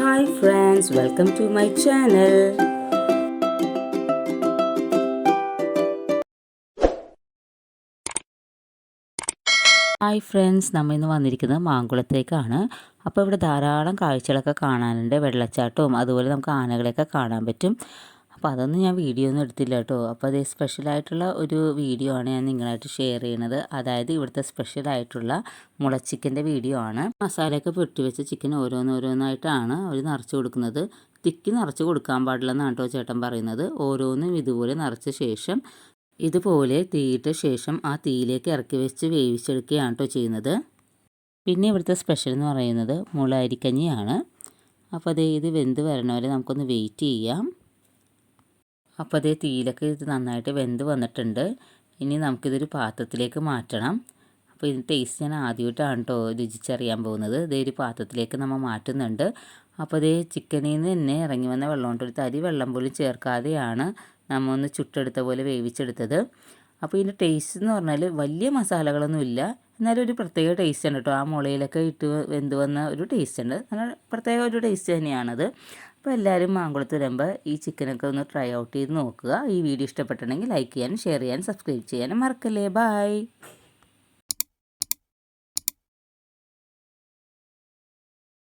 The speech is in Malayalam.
Hi friends welcome to my channel hi friends നമ്മൾ ഇന്ന് വന്നിരിക്കുന്നത് മാങ്കുളത്തേക്കാണ്. അപ്പോൾ ഇവിടെ ധാരാളം കാഴ്ചകളൊക്കെ കാണാനുണ്ട്. വെള്ളച്ചാട്ടവും അതുപോലെ നമുക്ക് ആനകളെയൊക്കെ കാണാൻ പറ്റും. അപ്പോൾ അതൊന്നും ഞാൻ വീഡിയോ ഒന്നും എടുത്തില്ല കേട്ടോ. അപ്പോൾ അത് സ്പെഷ്യലായിട്ടുള്ള ഒരു വീഡിയോ ആണ് ഞാൻ നിങ്ങളായിട്ട് ഷെയർ ചെയ്യുന്നത് അതായത് ഇവിടുത്തെ സ്പെഷ്യലായിട്ടുള്ള മുളച്ചിക്കന്റെ വീഡിയോ ആണ്. മസാലയൊക്കെ പൊട്ടി വെച്ച ചിക്കൻ ഓരോന്നോരോന്നായിട്ടാണ് അവർ നിറച്ച് കൊടുക്കുന്നത്. തിക്കി നിറച്ച് കൊടുക്കാൻ പാടില്ലെന്നാണ് കേട്ടോ ചേട്ടൻ പറയുന്നത്. ഓരോന്നും ഇതുപോലെ നിറച്ച ശേഷം ഇതുപോലെ തീയിട്ട ശേഷം ആ തീയിലേക്ക് ഇറക്കി വെച്ച് വേവിച്ചെടുക്കുകയാണ് കേട്ടോ ചെയ്യുന്നത്. പിന്നെ ഇവിടുത്തെ സ്പെഷ്യൽ എന്ന് പറയുന്നത് മുള അരിക്കഞ്ഞിയാണ്. അപ്പോൾ അതേ ഇത് വെന്ത് വരണ വരെ നമുക്കൊന്ന് വെയിറ്റ് ചെയ്യാം. അപ്പോൾ അതേ തീയിലൊക്കെ ഇത് നന്നായിട്ട് വെന്ത് വന്നിട്ടുണ്ട്. ഇനി നമുക്കിതൊരു പാത്രത്തിലേക്ക് മാറ്റണം. അപ്പോൾ ഇതിന്റെ ടേസ്റ്റ് ഞാൻ ആദ്യമായിട്ടാണ് കേട്ടോ രുചിച്ചറിയാൻ പോകുന്നത്. ഇതേ ഒരു പാത്രത്തിലേക്ക് നമ്മൾ മാറ്റുന്നുണ്ട്. അപ്പോൾ അതേ ചിക്കനിൽ നിന്ന് തന്നെ ഇറങ്ങി വന്ന വെള്ളം കൊണ്ട് ഒരു തരി വെള്ളം പോലും ചേർക്കാതെയാണ് നമ്മൾ ഒന്ന് ചുട്ടെടുത്ത പോലെ വേവിച്ചെടുത്തത്. അപ്പോൾ ഇതിന്റെ ടേസ്റ്റ് എന്ന് പറഞ്ഞാൽ വലിയ മസാലകളൊന്നുമില്ല എന്നാലും ഒരു പ്രത്യേക ടേസ്റ്റ് ഉണ്ട് കേട്ടോ ആ മുളയിലൊക്കെ ഇട്ട് വെന്ത് വന്ന ഒരു ടേസ്റ്റ് ഉണ്ട് നല്ല പ്രത്യേക ഒരു ടേസ്റ്റ് തന്നെയാണത്. അപ്പോൾ എല്ലാവരും മാങ്കുളത്ത് വരുമ്പോൾ ഈ ചിക്കനൊക്കെ ഒന്ന് ട്രൈ ഔട്ട് ചെയ്ത് നോക്കുക. ഈ വീഡിയോ ഇഷ്ടപ്പെട്ടിട്ടുണ്ടെങ്കിൽ ലൈക്ക് ചെയ്യാനും ഷെയർ ചെയ്യാനും സബ്സ്ക്രൈബ് ചെയ്യാനും മറക്കല്ലേ. ബായ്